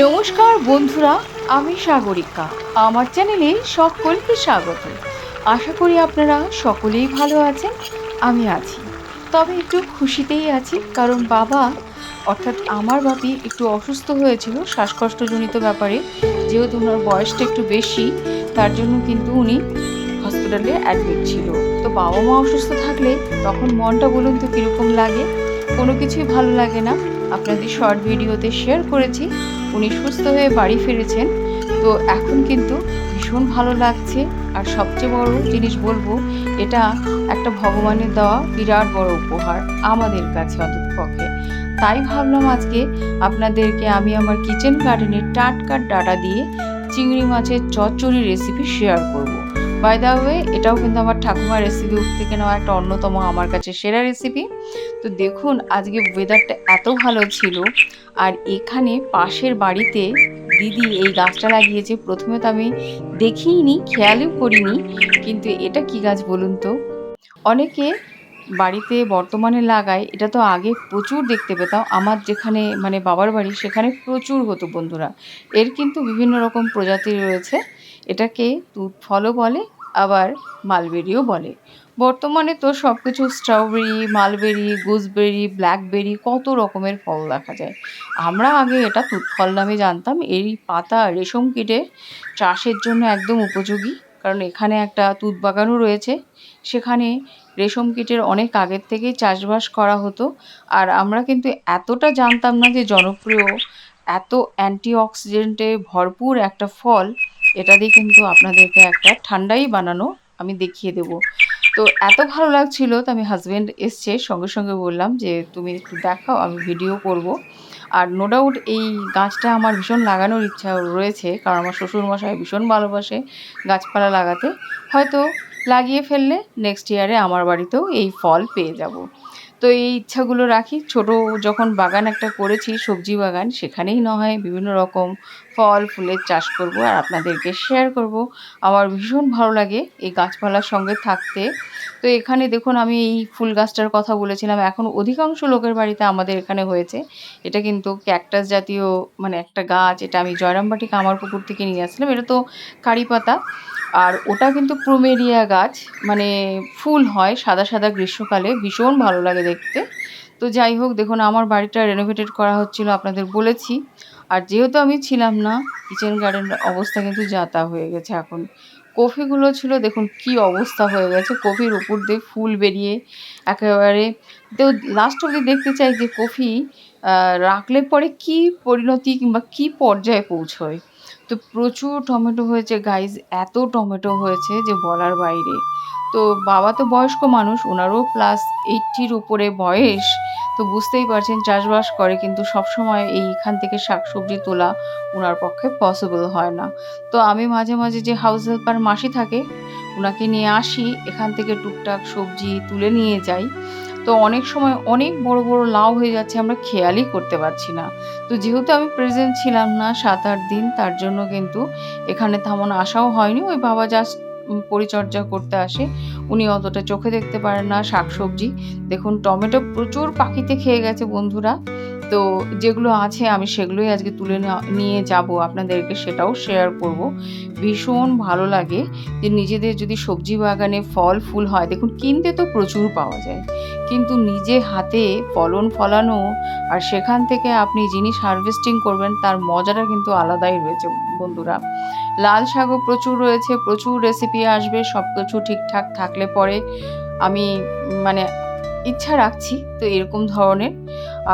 নমস্কার বন্ধুরা, আমি সাগরিকা। আমার চ্যানেলে সকলকে স্বাগত। আশা করি আপনারা সকলেই ভালো আছেন, আমি আছি। তবে একটু খুশিতেই আছি, কারণ বাবা, অর্থাৎ আমার বাপি একটু অসুস্থ হয়েছিল শ্বাসকষ্টজনিত ব্যাপারে। যেহেতু ওনার বয়সটা একটু বেশি, তার জন্য কিন্তু উনি হসপিটালে অ্যাডমিট ছিল। তো বাবা মা অসুস্থ থাকলে তখন মনটা বলুন তো কীরকম লাগে? কোনো কিছুই ভালো লাগে না। আপনাদের শর্ট ভিডিওতে শেয়ার করেছি। উনি সুস্থ হয়ে বাড়ি ফিরেছেন। তো এখন কিন্তু ভীষণ ভালো লাগছে। আর সবচেয়ে বড় জিনিস বলব, এটা একটা ভগবানের দেওয়া বিরাট বড় উপহার আমাদের কাছে অন্তত পক্ষে তাই ভাবলাম আজকে আপনাদেরকে আমি আমার কিচেন গার্ডেনের টাটকা ডাটা দিয়ে চিংড়ি মাছের চচ্চড়ি রেসিপি শেয়ার করব। বাই দা ওয়ে এটাও কিন্তু আমার ঠাকুমার রেসিপি থেকে নেওয়া একটা অন্যতম আমার কাছে সেরা রেসিপি তো দেখুন, আজকে ওয়েদারটা এত ভালো ছিল, আর এখানে পাশের বাড়িতে দিদি এই গাছটা লাগিয়েছে। প্রথমে তো আমি দেখিইনি খেয়ালও করিনি, কিন্তু এটা কি গাছ বলুন তো? অনেকে বাড়িতে বর্তমানে লাগায়, এটা তো আগে প্রচুর দেখতে পেতাম। আমার যেখানে মানে বাবার বাড়ি, সেখানে প্রচুর হতো বন্ধুরা। এর কিন্তু বিভিন্ন রকম প্রজাতি রয়েছে। এটাকে দুধ ফলও বলে, আবার মালবেরিও বলে। বর্তমানে তো সব কিছু স্ট্রবেরি মালবেরি গুজবেরি ব্ল্যাকবেরি কত রকমের ফল দেখা যায়। আমরা আগে এটা তুত ফল নামে জানতাম। এই পাতা রেশম কীটে চাষের জন্য একদম উপযোগী। কারণ এখানে একটা তুত বাগানও রয়েছে। সেখানে রেশম কীটের অনেক আগের থেকেই চাষবাস করা হতো। আর আমরা কিন্তু এতটা জানতাম না যে জনপ্রিয় এত অ্যান্টিঅক্সিডেন্টে ভরপুর একটা ফল, এটা দিয়ে কিন্তু আপনাদেরকে একটা ঠান্ডাই বানানো আমি দেখিয়ে দেবো। তো এত ভালো লাগছিল তো আমি হাজব্যান্ড এসছে, সঙ্গে সঙ্গে বললাম যে তুমি একটু দেখাও, আমি ভিডিও করব। আর নো ডাউট এই গাছটা আমার ভীষণ লাগানোর ইচ্ছা রয়েছে, কারণ আমার শ্বশুরমশাই ভীষণ ভালোবাসে গাছপালা লাগাতে। হয়তো লাগিয়ে ফেললে নেক্সট ইয়ারে আমার বাড়িতেও এই ফল পেয়ে যাব। তো এই ইচ্ছাগুলো রাখি। ছোট যখন বাগান একটা করেছি, সবজি বাগান, সেখানেই না হয় বিভিন্ন রকম ফল, ফুলের চাষ করব আর আপনাদেরকে শেয়ার করব। আমার ভীষণ ভালো লাগে এই গাছপালার সঙ্গে থাকতে। তো এখানে দেখুন, আমি এই ফুল গাছটার কথা বলেছিলাম। এখন অধিকাংশ লোকের বাড়িতে আমাদের এখানে হয়েছে। এটা কিন্তু ক্যাকটাস জাতীয় মানে একটা গাছ। এটা আমি জয়রামবাটি কামার পুকুর থেকে নিয়ে আসলাম এটা তো কারি পাতা। আর ওটা কিন্তু প্রোমেরিয়া গাছ মানে ফুল হয় সাদা সাদা গ্রীষ্মকালে, ভীষণ ভালো লাগে দেখতে। তো যাই হোক, দেখুন, আমার বাড়িটা রেনোভেটেড করা হচ্ছিল, আপনাদের বলেছি। আর যেহেতু আমি ছিলাম না কিচেন গার্ডেনের অবস্থা কিন্তু যাতা হয়ে গেছে এখন। কফিগুলো ছিল, দেখুন, কি অবস্থা হয়ে গেছে। কফির উপর দিয়ে ফুল বেরিয়ে একেবারে, তো লাস্ট অবধি দেখতে চাই যে কফি রাখলে পরে কি পরিণতি কিংবা কি পর্যায়ে পৌঁছয়? তো প্রচুর টমেটো হয়েছে। গাইজ এত টমেটো হয়েছে যে বলার বাইরে। তো বাবা তো বয়স্ক মানুষ, ওনারও প্লাস এইটটির উপরে বয়স। তো বুঝতেই পারছেন, চাষবাস করে কিন্তু সবসময় এইখান থেকে শাকসবজি তোলা ওনার পক্ষে পসিবল হয় না। তো আমি মাঝে মাঝে যে হাউস হেল্পার মাসি থাকে, ওনাকে নিয়ে আসি, এখান থেকে টুকটাক সবজি তুলে নিয়ে যাই। তো অনেক সময় অনেক বড় বড় লাউ হয়ে যাচ্ছে, আমরা খেয়ালই করতে পারছি না। তো যেহেতু আমি প্রেজেন্ট ছিলাম না সাত আট দিন, তার জন্য কিন্তু এখানে তেমন আসাও হয়নি। ওই বাবা জাস্ট পরিচর্যা করতে আসে। উনি অতটা চোখে দেখতে পারেন না, শাকসবজি। দেখুন, টমেটো প্রচুর পাখিতে খেয়ে গেছে বন্ধুরা। তো যেগুলো আছে, আমি সেগুলোই আজকে তুলে নিয়ে যাব। আপনাদেরকে সেটাও শেয়ার করব। ভীষণ ভালো লাগে যে নিজেদের যদি সবজি বাগানে ফল, ফুল হয়, দেখুন, কিনতে তো প্রচুর পাওয়া যায়। কিন্তু নিজে হাতে ফলন ফলানো আর সেখান থেকে আপনি জিনিস হারভেস্টিং করবেন, তার মজাটা কিন্তু আলাদাই রয়েছে, বন্ধুরা। লাল শাকও প্রচুর রয়েছে, প্রচুর রেসিপি আসবে সব কিছু ঠিকঠাক থাকলে পরে আমি মানে ইচ্ছা রাখছি, তো এরকম ধরনের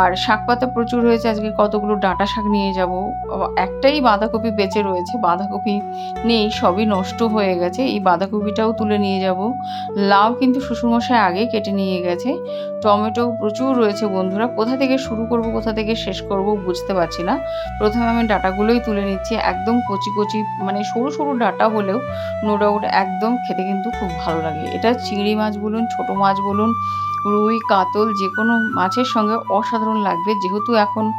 আর শাক পাতা প্রচুর হয়েছে, আজকে কতগুলো ডাঁটা শাক নিয়ে যাব। একটাই বাঁধাকপি বেঁচে রয়েছে, বাঁধাকপি নেই, সবই নষ্ট হয়ে গেছে। এই বাঁধাকপিটাও তুলে নিয়ে যাব। লাউ কিন্তু শ্বশুরমশাই আগে কেটে নিয়ে গেছে। টমেটো প্রচুর রয়েছে বন্ধুরা, কোথা থেকে শুরু করব, কোথা থেকে শেষ করব বুঝতে পারছি না। প্রথমে আমি ডাটাগুলোই তুলে নিচ্ছি, একদম কচি কচি মানে সরু সরু ডাটা হলেও নো ডাউট একদম খেতে কিন্তু খুব ভালো লাগে। এটা চিংড়ি মাছ বলুন, ছোট মাছ বলুন রুই, কাতল যে কোনো মাছের সঙ্গে অসাধারণ লাগবে। যেহেতু এখন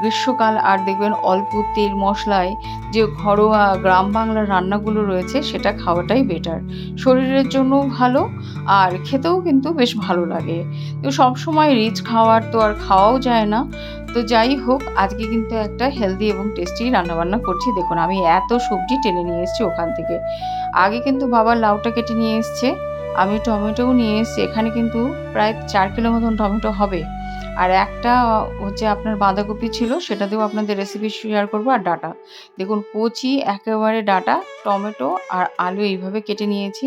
গ্রীষ্মকাল, আর দেখবেন অল্প তেল মশলায় যে ঘরোয়া গ্রাম বাংলার রান্নাগুলো রয়েছে, সেটা খাওয়াটাই বেটার শরীরের জন্যও ভালো, আর খেতেও কিন্তু বেশ ভালো লাগে। তো সবসময় রিচ খাওয়ার তো আর খাওয়াও যায় না। তো যাই হোক, আজকে কিন্তু একটা হেলদি এবং টেস্টি রান্নাবান্না করছি। দেখুন, আমি এত সবজি টেনে নিয়ে এসেছি ওখান থেকে। আগে কিন্তু বাবা লাউটা কেটে নিয়ে এসছে। আমি টমেটোও নিয়ে এসেছি এখানে কিন্তু প্রায় চার কিলো মতন টমেটো হবে। আর একটা হচ্ছে আপনার বাঁধাকপি ছিল, সেটা দিয়েও আপনাদের রেসিপি শেয়ার করব আর ডাটা। দেখুন, কচি, একেবারে ডাটা, টমেটো আর আলু এইভাবে কেটে নিয়েছি।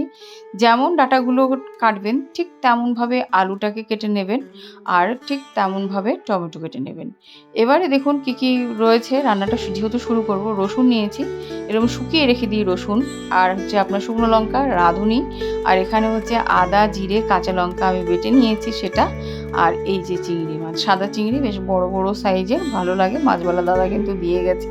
যেমন ডাটাগুলো কাটবেন, ঠিক তেমনভাবে আলুটাকে কেটে নেবেন আর ঠিক তেমনভাবে টমেটো কেটে নেবেন। এবারে দেখুন কি কি রয়েছে, রান্নাটা যেহেতু শুরু করব, রসুন নিয়েছি। এরকম শুকিয়ে রেখে দিই রসুন আর হচ্ছে আপনার শুকনো লঙ্কা, রাঁধুনি আর এখানে হচ্ছে আদা, জিরে, কাঁচা লঙ্কা আমি বেটে নিয়েছি সেটা। আর এই যে চিংড়ি মাছ, সাদা চিংড়ি বেশ বড় বড় সাইজের ভালো লাগে। মাছবালা দাদা কিন্তু দিয়ে গেছে।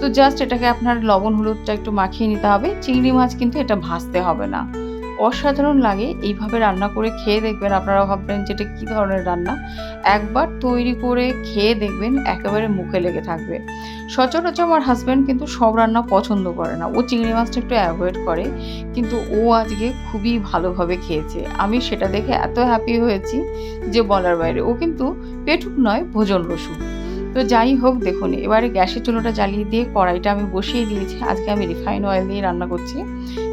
তো জাস্ট এটাকে আপনার লবণ হলুদটা একটু মাখিয়ে নিতে হবে। চিংড়ি মাছ কিন্তু এটা ভাজতে হবে না। অসাধারণ লাগে এইভাবে রান্না করে খেয়ে দেখবেন। আপনারা ভাববেন যে এটা কী ধরনের রান্না? একবার তৈরি করে খেয়ে দেখবেন একেবারে মুখে লেগে থাকবে। সচরাচর আমার হাজব্যান্ড কিন্তু সব রান্না পছন্দ করে না। ও চিংড়ি মাছটা একটু অ্যাভয়েড করে, কিন্তু ও আজকে খুবই ভালোভাবে খেয়েছে। আমি সেটা দেখে এত হ্যাপি হয়েছি যে বলার বাইরে। ও কিন্তু পেটুক নয়, ভোজন রসুন তো যাই হোক, দেখুন, এবারে গ্যাসের চুলোটা জ্বালিয়ে দিয়ে কড়াইটা আমি বসিয়ে দিয়েছি। আজকে আমি রিফাইন অয়েল দিয়ে রান্না করছি।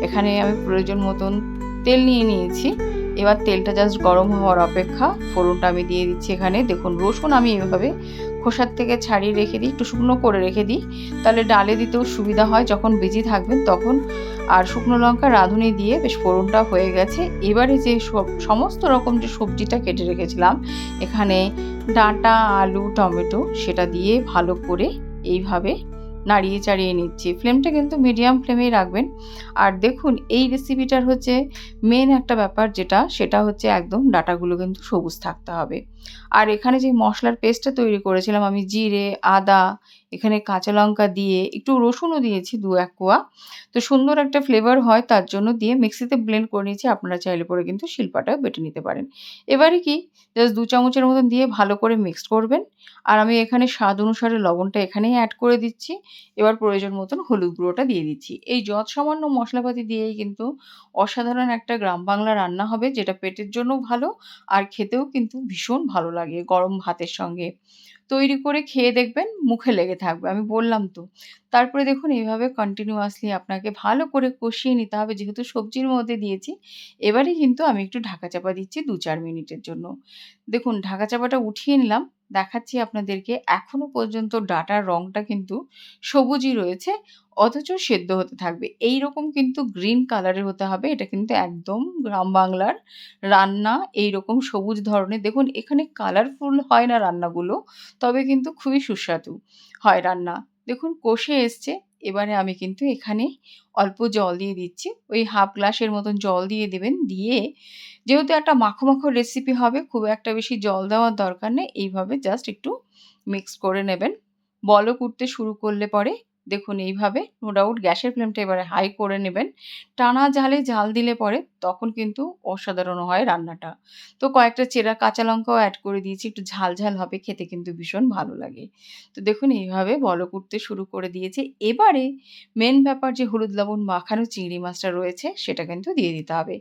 এখানে আমি প্রয়োজন মতন তেল নিয়ে নিয়েছি। এবার তেলটা জাস্ট গরম হওয়ার অপেক্ষা। ফোড়নটা আমি দিয়ে দিচ্ছি এখানে। দেখুন, রসুন আমি এভাবে খোসার থেকে ছাড়িয়ে রেখে দিই। একটু শুকনো করে রেখে দিই। তাহলে ডালে দিতেও সুবিধা হয়। যখন বেজি থাকবেন তখন। আর শুকনো লঙ্কা রাঁধুনি দিয়ে বেশ ফোড়নটা হয়ে গেছে। এবারে যে সমস্ত রকম যে সবজিটা কেটে রেখেছিলাম, এখানে ডাঁটা, আলু, টমেটো, সেটা দিয়ে ভালো করে এইভাবে নাড়িয়ে চাড়িয়ে নিচ্ছি। ফ্লেমটা কিন্তু মিডিয়াম ফ্লেমেই রাখবেন। আর দেখুন, এই রেসিপিটার হচ্ছে মেন একটা ব্যাপার যেটা, সেটা হচ্ছে একদম ডাটাগুলো কিন্তু সবুজ থাকতে হবে। আর এখানে যে মশলার পেস্টটা তৈরি করেছিলাম আমি, জিরে, আদা এখানে কাঁচা লঙ্কা দিয়ে একটু রসুনও দিয়েছি দু এক কোয়া। তো সুন্দর একটা ফ্লেভার হয়, তার জন্য দিয়ে মিক্সিতে ব্লেন্ড করে নিয়েছি, আপনারা চাইলে পরে কিন্তু শিল্পাটা বেটে নিতে পারেন। এবারে কি জাস্ট দু চামচের মতন দিয়ে ভালো করে মিক্স করবেন। আর আমি এখানে স্বাদ অনুসারে লবণটা এখানেই অ্যাড করে দিচ্ছি। এবার প্রয়োজন মতন হলুদ গুঁড়োটা দিয়ে দিচ্ছি। এই যত সামান্য মশলাপাতি দিয়েই কিন্তু অসাধারণ একটা গ্রাম বাংলা রান্না হবে, যেটা পেটের জন্য ভালো আর খেতেও কিন্তু ভীষণ ভালো লাগে গরম ভাতের সঙ্গে। তৈরি করে খেয়ে দেখবেন মুখে লেগে থাকবে। আমি বললাম তো। তারপরে দেখুন, এইভাবে কন্টিনিউয়াসলি আপনাকে ভালো করে কষিয়ে নিতে হবে। যেহেতু সবজির মধ্যে দিয়েছি এবারে কিন্তু আমি একটু ঢাকা চাপা দিচ্ছি দু চার মিনিটের জন্য। দেখুন, ঢাকা চাপাটা উঠিয়ে নিলাম, দেখাচ্ছি আপনাদেরকে। এখনও পর্যন্ত ডাটার রংটা কিন্তু সবুজই রয়েছে, অথচ সেদ্ধ হতে থাকবে। এই রকম কিন্তু গ্রিন কালারের হতে হবে, এটা কিন্তু একদম গ্রাম বাংলার রান্না এই রকম সবুজ ধরনের। দেখুন, এখানে কালারফুল হয় না রান্নাগুলো, তবে কিন্তু খুবই সুস্বাদু হয় রান্না। দেখুন কষে এসছে। এবারে আমি কিন্তু এখানে অল্প জল দিয়ে দিচ্ছি। ওই হাফ গ্লাসের মতন জল দিয়ে দেবেন। দিয়ে যেহেতু একটা মাখো মাখো রেসিপি হবে, খুব একটা বেশি জল দেওয়ার দরকার নেই। এইভাবে জাস্ট একটু মিক্স করে নেবেন। বলক উঠতে শুরু করলে পরে দেখুন, এইভাবে নো ডাউট গ্যাসের ফ্লেমটা এবারে হাই করে নেবেন। টানা জালে জাল দিলে পরে তখন কিন্তু অসাধারণ হয় রান্নাটা। তো কয়েকটা চেরা কাঁচা লঙ্কাও অ্যাড করে দিয়েছি, একটু ঝাল ঝাল হবে, খেতে কিন্তু ভীষণ ভালো লাগে। তো দেখুন, এইভাবে বলক উঠতে শুরু করে দিয়েছে। এবারে মেন ব্যাপার যে হলুদ লবণ মাখানো চিংড়ি মাছটা রয়েছে, সেটা কিন্তু দিয়ে দিতে হবে।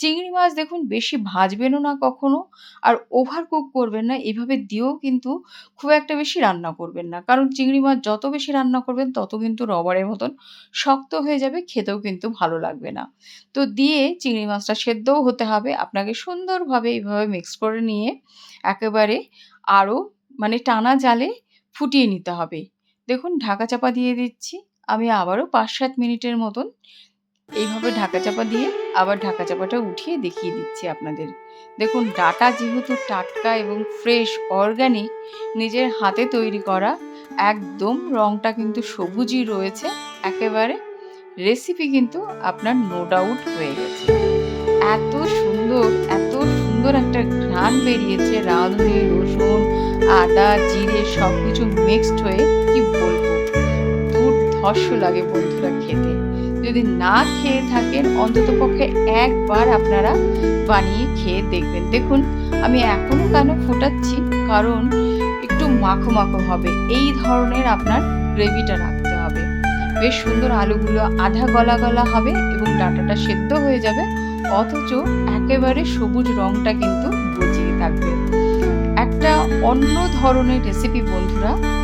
চিংড়ি মাছ দেখুন, বেশি ভাজবেনও না কখনো আর ওভার কুক করবেন না, এভাবে দিয়েও কিন্তু খুব একটা বেশি রান্না করবেন না। কারণ চিংড়ি মাছ যত বেশি রান্না করবেন, তত কিন্তু রবারের মতন শক্ত হয়ে যাবে, খেতেও কিন্তু ভালো লাগবে না। তো দিয়ে চিংড়ি মাছটা সেদ্ধও হতে হবে। আপনাকে সুন্দরভাবে এইভাবে মিক্স করে নিয়ে একেবারে আরও মানে টানা জালে ফুটিয়ে নিতে হবে। দেখুন, ঢাকা চাপা দিয়ে দিচ্ছি। আমি আবারও পাঁচ সাত মিনিটের মতন এইভাবে ঢাকা চাপা দিয়ে আবার ঢাকা চাপাটা উঠিয়ে দেখিয়ে দিচ্ছি আপনাদের। দেখুন, ডাটা যেহেতু টাটকা এবং ফ্রেশ অর্গানিক নিজের হাতে তৈরি করা, একদম রংটা কিন্তু সবুজই রয়েছে, একেবারে রেসিপি কিন্তু আপনার নো ডাউট হয়ে গেছে। এত সুন্দর এত সুন্দর একটা ঘ্রাণ বেরিয়েছে, রাঁধুনি, রসুন, আদা, জিরে সব কিছু মিক্সড হয়ে, কি বলব? দুর্ধর্ষ লাগে বন্ধুরা খেতে। যদি না খেয়ে থাকেন অন্ততপক্ষে একবার আপনারা বানিয়ে খেয়ে দেখবেন। দেখুন, আমি এখনও কেন ফোটাচ্ছি? কারণ একটু মাখো মাখো হবে। এই ধরনের আপনার গ্রেভিটা রাখতে হবে। বেশ সুন্দর আলুগুলো আধা গলা গলা হবে এবং ডাটাটা সেদ্ধ হয়ে যাবে। অথচ একেবারে সবুজ রংটা কিন্তু বজিয়ে থাকবে। একটা অন্য ধরনের রেসিপি বন্ধুরা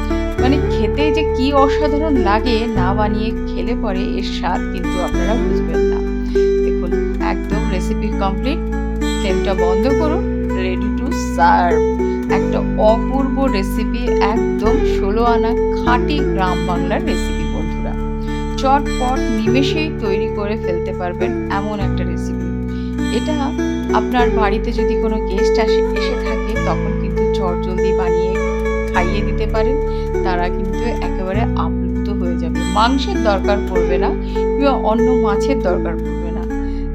অসাধারণ লাগে না বানিয়ে খেলে পরে এর স্বাদ কিন্তু আপনারা বুঝবেন না। দেখুন, একদম রেসিপি কমপ্লিট ফ্লেমটা বন্ধ করুন রেডি টু সার্ভ একটা অপূর্ব রেসিপি একদম ষোলো আনা খাঁটি গ্রাম বাংলার রেসিপি বন্ধুরা। চটপট নিমেষেই তৈরি করে ফেলতে পারবেন এমন একটা রেসিপি এটা আপনার বাড়িতে যদি কোনো গেস্ট আসে, এসে থাকে, তখন কিন্তু চটজলদি বানিয়ে খাইয়ে দিতে পারেন, তারা কিন্তু একেবারে আপ্লুত হয়ে যাবে। মাংসের দরকার পড়বে না কিংবা অন্য মাছের দরকার পড়বে না।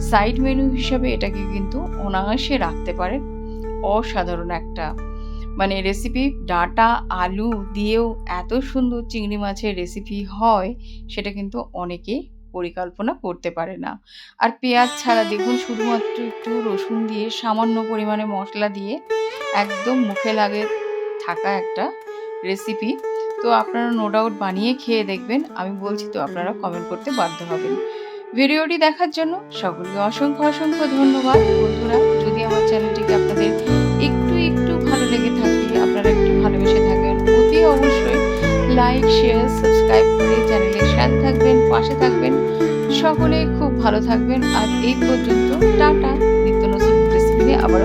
সাইড মেনু হিসাবে এটাকে কিন্তু অনায়াসে রাখতে পারেন। অসাধারণ একটা মানে রেসিপি ডাটা, আলু দিয়েও এত সুন্দর চিংড়ি মাছের রেসিপি হয়, সেটা কিন্তু অনেকে পরিকল্পনা করতে পারে না। আর পেঁয়াজ ছাড়া দেখুন, শুধুমাত্র একটু রসুন দিয়ে সামান্য পরিমাণে মশলা দিয়ে একদম মুখে লাগে থাকা একটা রেসিপি তো আপনারা নো ডাউট বানিয়ে খেয়ে দেখবেন। আমি বলছি তো আপনারা কমেন্ট করতে বাধ্য হবেন। ভিডিওটি দেখার জন্য সকলকে অসংখ্য অসংখ্য ধন্যবাদ। বন্ধুরা, যদি আমার চ্যানেলটিকে আপনাদের একটু একটু ভালো লেগে থাকে, আপনারা একটু ভালোবেসে থাকেন, অতি অবশ্যই লাইক শেয়ার সাবস্ক্রাইব করে চ্যানেলের সাথে থাকবেন, পাশে থাকবেন। সকলে খুব ভালো থাকবেন। আর এই পর্যন্ত টাটা। নিত্য নতুন রেসিপি নিয়ে আবার